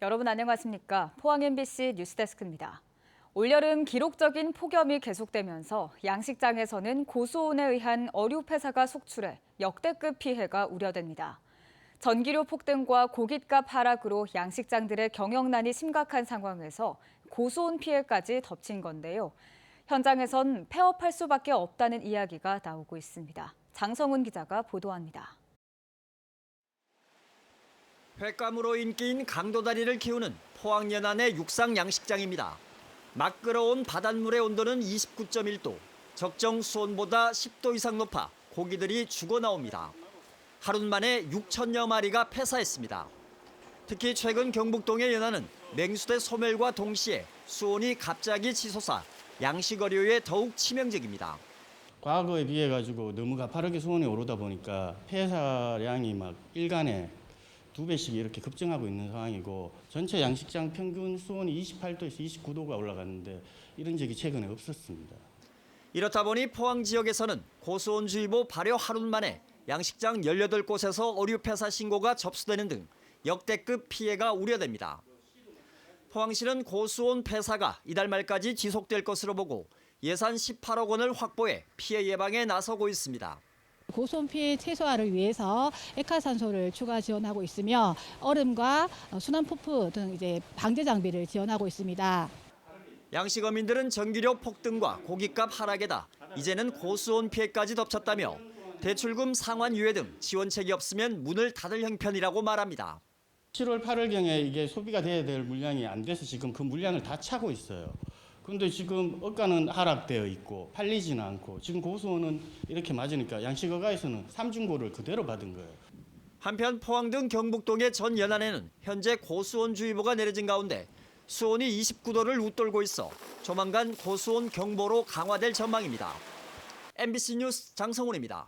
여러분 안녕하십니까? 포항 MBC 뉴스데스크입니다. 올여름 기록적인 폭염이 계속되면서 양식장에서는 고수온에 의한 어류 폐사가 속출해 역대급 피해가 우려됩니다. 전기료 폭등과 고깃값 하락으로 양식장들의 경영난이 심각한 상황에서 고수온 피해까지 덮친 건데요. 현장에선 폐업할 수밖에 없다는 이야기가 나오고 있습니다. 장성훈 기자가 보도합니다. 횟감으로 인기인 강도다리를 키우는 포항 연안의 육상 양식장입니다. 막 끓어온 바닷물의 온도는 29.1도, 적정 수온보다 10도 이상 높아 고기들이 죽어 나옵니다. 하루 만에 6천여 마리가 폐사했습니다. 특히 최근 경북동의 연안은 맹수대 소멸과 동시에 수온이 갑자기 치솟아 양식 어류에 더욱 치명적입니다. 과거에 비해 가지고 너무 가파르게 수온이 오르다 보니까 폐사량이 막 일간에 두 배씩 이렇게 급증하고 있는 상황이고 전체 양식장 평균 수온이 28도에서 29도가 올라갔는데 이런 적이 최근에 없었습니다. 이렇다 보니 포항 지역에서는 고수온주의보 발효 하루 만에 양식장 18곳에서 어류 폐사 신고가 접수되는 등 역대급 피해가 우려됩니다. 포항시는 고수온 폐사가 이달 말까지 지속될 것으로 보고 예산 18억 원을 확보해 피해 예방에 나서고 있습니다. 고수온 피해 최소화를 위해서 액화산소를 추가 지원하고 있으며 얼음과 순환 푸프 등 이제 방제 장비를 지원하고 있습니다. 양식 어민들은 전기료 폭등과 고깃값 하락에다 이제는 고수온 피해까지 덮쳤다며 대출금 상환 유예 등 지원책이 없으면 문을 닫을 형편이라고 말합니다. 7월 8월경에 이게 소비가 돼야 될 물량이 안 돼서 지금 그 물량을 다 차고 있어요. 근데 지금 억가는 하락되어 있고 팔리지는 않고 지금 고수온은 이렇게 맞으니까 양식어가에서는 삼중고를 그대로 받은 거예요. 한편 포항 등 경북동의 전 연안에는 현재 고수온주의보가 내려진 가운데 수온이 29도를 웃돌고 있어 조만간 고수온 경보로 강화될 전망입니다. MBC 뉴스 장성훈입니다.